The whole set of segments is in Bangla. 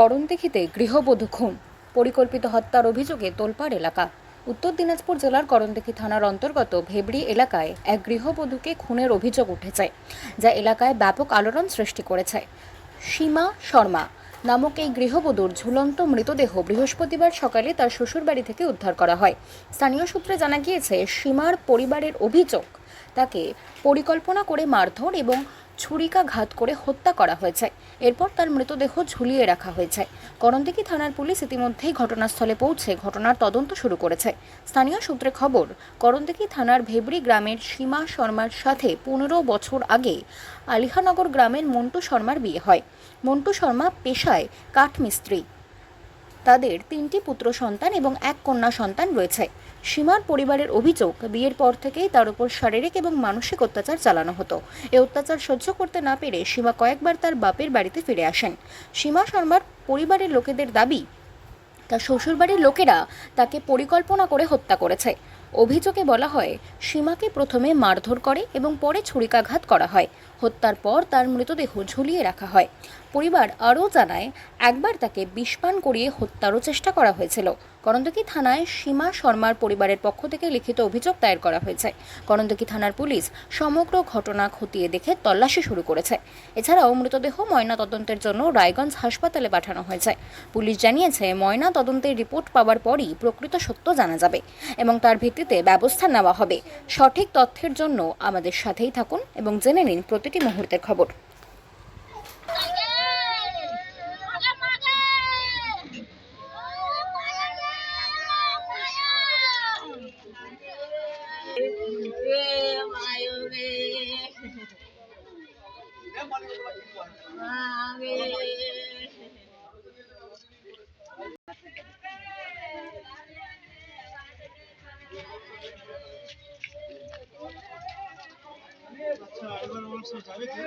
করণদিঘিতে গৃহবধূ খুন পরিকল্পিত হত্যার অভিযোগে তোলপাড় এলাকা। উত্তর দিনাজপুর জেলার করণদিঘি থানার অন্তর্গত ভেবড়ি এলাকায় এক গৃহবধূকে খুনের অভিযোগ উঠেছে, যা এলাকায় ব্যাপক আলোড়ন সৃষ্টি করেছে। সীমা শর্মা নামক এই গৃহবধূর ঝুলন্ত মৃতদেহ বৃহস্পতিবার সকালে তার শ্বশুরবাড়ি থেকে উদ্ধার করা হয়। স্থানীয় সূত্রে জানা গিয়েছে, সীমার পরিবারের অভিযোগ তাকে পরিকল্পনা করে মারধর এবং ছুরিকাঘাত করে হত্যা করা হয়েছে। এরপর তার মৃতদেহ ঝুলিয়ে রাখা হয়েছে। করণদিঘি থানার পুলিশ ইতিমধ্যেই ঘটনাস্থলে পৌঁছে ঘটনার তদন্ত শুরু করেছে। স্থানীয় সূত্রে খবর, করণদিঘি থানার ভেবরি গ্রামের সীমা শর্মার সাথে পনেরো বছর আগে আলিহানগর গ্রামের মন্টু শর্মার বিয়ে হয়। মন্টু শর্মা পেশায় কাঠমিস্ত্রি। তাদের তিনটি পুত্র সন্তান এবং এক কন্যা সন্তান রয়েছে। সীমার পরিবারের অভিযোগ, বিয়ের পর থেকেই তার উপর শারীরিক এবং মানসিক অত্যাচার চালানো হতো। এ অত্যাচার সহ্য করতে না পেরে সীমা কয়েকবার তার বাপের বাড়িতে ফিরে আসেন। সীমা শর্মার পরিবারের লোকেদের দাবি, তার শ্বশুরবাড়ির লোকেরা তাকে পরিকল্পনা করে হত্যা করেছে। অভিযোগে বলা হয়, সীমাকে প্রথমে মারধর করে এবং পরে ছুরিকাঘাত করা হয়। হত্যার পর তার মৃতদেহ ঝুলিয়ে রাখা হয়। পরিবার আরও জানায়, একবার তাকে বিষপান করিয়ে হত্যারও চেষ্টা করা হয়েছিল। করন্দকি থানায় সীমা শর্মার পরিবারের পক্ষ থেকে লিখিত অভিযোগ দায়ের করা হয়েছে। করন্দকি থানার পুলিশ সমগ্র ঘটনা খতিয়ে দেখে তল্লাশি শুরু করেছে। এছাড়াও মৃতদেহ ময়না তদন্তের জন্য রায়গঞ্জ হাসপাতালে পাঠানো হয়েছে। পুলিশ জানিয়েছে ময়না তদন্তের রিপোর্ট পাওয়ার পরই প্রকৃত সত্য জানা যাবে এবং তার ভিত্তিতে ব্যবস্থা নেওয়া হবে। সঠিক তথ্যের জন্য আমাদের সাথেই থাকুন এবং জেনে নিন প্রতিটি মুহূর্তের খবর। আচ্ছা এবার আমার সাথে যাবে কি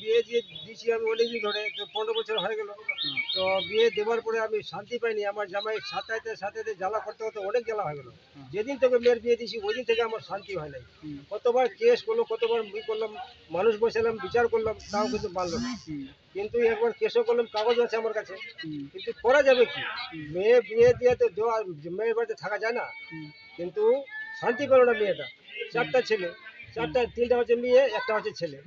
বিয়ে দিয়ে দিয়েছি আমি অনেকদিন ধরে পনেরো বছর হয়ে গেল। তো বিয়ে দেওয়ার পরে আমি শান্তি পাইনি। আমার জামাই সাথে সাথে জ্বালা করতে করতে অনেক জ্বালা হয়ে গেল। যেদিন থেকে মেয়ের বিয়ে দিয়েছি ওই দিন থেকে আমার শান্তি হয় নাই। কতবার কেস করল কতবার ই করলাম মানুষ বসালাম বিচার করলাম তাও কিন্তু মানলো না। কিন্তু একবার কেসও করলাম কাগজ আছে আমার কাছে। কিন্তু করা যাবে কি? মেয়ে বিয়ে দিয়ে তো দেওয়া মেয়ের বাড়িতে থাকা যায় না। কিন্তু শান্তি পেল না মেয়েটা। চারটা ছেলে। চারটা তিনটা হচ্ছে মেয়ে একটা হচ্ছে ছেলে।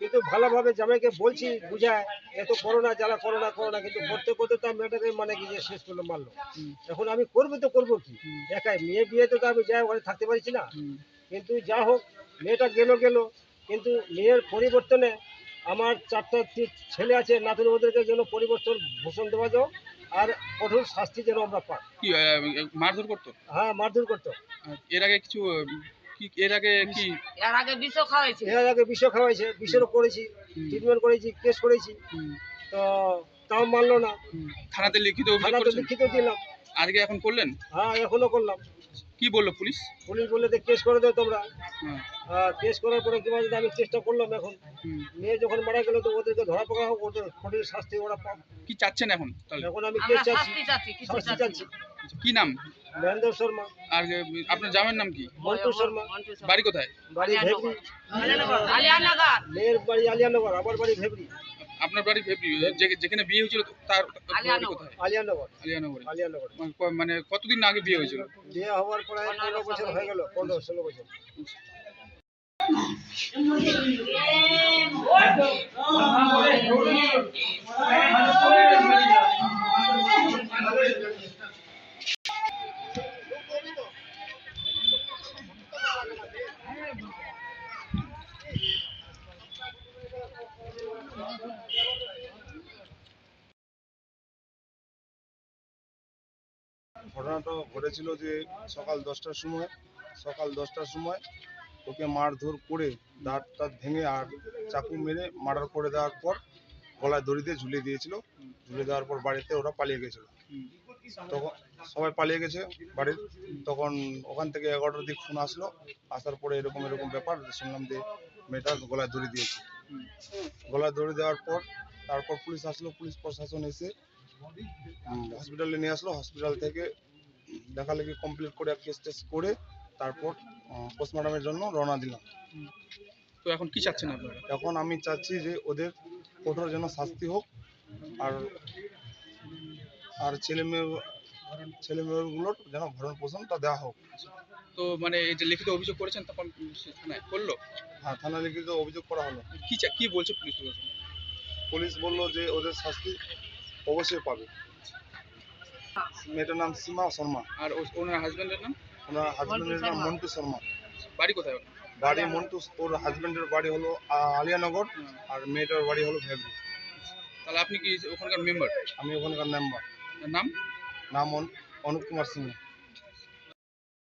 কিন্তু ভালোভাবে জামাইকে বলছি বুঝায় এত করোনা জ্বালা করোনা করোনা কিন্তু করতে করতে তার মেয়েটাকে মানে কি যে শেষ করল মারলো। এখন আমি করব তো করব কি? একাই মেয়ে বিয়েতে তো আমি যাই ওখানে থাকতে পারছি না। কিন্তু যা হোক মেয়েটা গেল গেল। কিন্তু মেয়ের পরিবর্তনে আমার চারটা ছেলে আছে নাতুন ওদেরকে যেন পরিবর্তন ভূষণ দেওয়া যাও আর কঠোর শাস্তি যেন আমরা পাই। মারধর করতো? হ্যাঁ মারধর করতো। এর আগে কিছু কি এর আগে কি? এর আগে বিষ খাওয়াইছে। এর আগে বিষ খাওয়াইছে বিষেরও করেছি ট্রিটমেন্ট করেছি কেস করেছি। তো তাও মানলো না। থানাতে লিখিত অভিযোগ থানাতে লিখিত দিলাম। আজকে এখন করলেন? হ্যাঁ এখনও করলাম। কি বলল পুলিশ? পুলিশ বলে যে কেস করে দাও তোমরা। হ্যাঁ, কেস করার পরে কি বলছে, আমি চেষ্টা করলাম এখন। মেয়ে যখন মারা গেল তো ওদেরকে ধরা পড়া হোক ওদের কঠিন শাস্তি ওরা পাক। কি চাচ্ছেন এখন তাহলে? এখন আমি কেস চাচ্ছি। শাস্তি চাচ্ছি। কি নাম? মহেন্দ্র শর্মা। আর আপনার জামের নাম কি? মন্টু শর্মা। বাড়ি কোথায়? বাড়ি ভেবরি আলিয়ানগর। মেয়ের বাড়ি আলিয়ানগর আমার বাড়ি ভেবরি আপনার বাড়ি ফেব্রি যে- যেখানে বিয়ে হয়েছিল তার। কোথায়? আলিয়ানগর। আলিয়ানগরে। আলিয়ানগর। মানে মানে কতদিন আগে বিয়ে হয়েছিল? বিয়ে হওয়ার পরে পনেরো বছর হয়ে গেল পনেরো ষোলো বছর। ঘটনাটা ঘটেছিল যে সকাল দশটার সময়, সকাল দশটার সময় ওকে মারধর করে দাঁত টাত ভেঙে আর চাকু মেরে মার্ডার করে দেওয়ার পর গলায় দড়ি দিয়ে ঝুলিয়ে দিয়েছিল। ঝুলিয়ে দেওয়ার পর বাড়িতে ওরা পালিয়ে গেছিল। তখন সবাই পালিয়ে গেছে বাড়ির। তখন ওখান থেকে এগারোটার দিক ফোন আসলো। আসার পরে এরকম এরকম ব্যাপার শুনলাম যে মেয়েটা গলায় দড়ি দিয়েছে। গলায় দড়ি দেওয়ার পর, তারপর পুলিশ আসলো। পুলিশ প্রশাসন এসে হসপিটালে নিয়ে আসলো হসপিটাল থেকে দেখালেখি কমপ্লিট করে কেস টেস করে তারপর পোস্টমর্টমের জন্য রওনা দিলাম। তো এখন কি চাচ্ছেন আপনারা? এখন আমি চাচ্ছি যে ওদের কঠোর যেন শাস্তি হোক আর আর ছেলে মেয়ে ছেলে মেয়েগুলোর যেন ভরণ পোষণটা দেওয়া হোক। তো মানে এই যে লিখিত অভিযোগ করেছেন তখন থানায় করল? হ্যাঁ থানা লিখিত অভিযোগ করা হলো। কি চা কি বলছে পুলিশ প্রশাসন? পুলিশ বলল যে ওদের শাস্তি অবশ্যই পাবে। মেয়েটার নাম সীমা শর্মা। আর ও- ওনার হাজবেন্ডের নাম? ওনার হাজবেন্ডের নাম মন্টু শর্মা। বাড়ি কোথায় ওনার বাড়ি মন্টু ওর হাজবেন্ডের বাড়ি হলো আ- আলিয়ানগর আর মেয়েটার বাড়ি হলো ভেবরি তাহলে আপনি কি ওখানকার মেম্বার আমি ওখানকার মেম্বার নাম? নাম অনুপ কুমার সিংহ।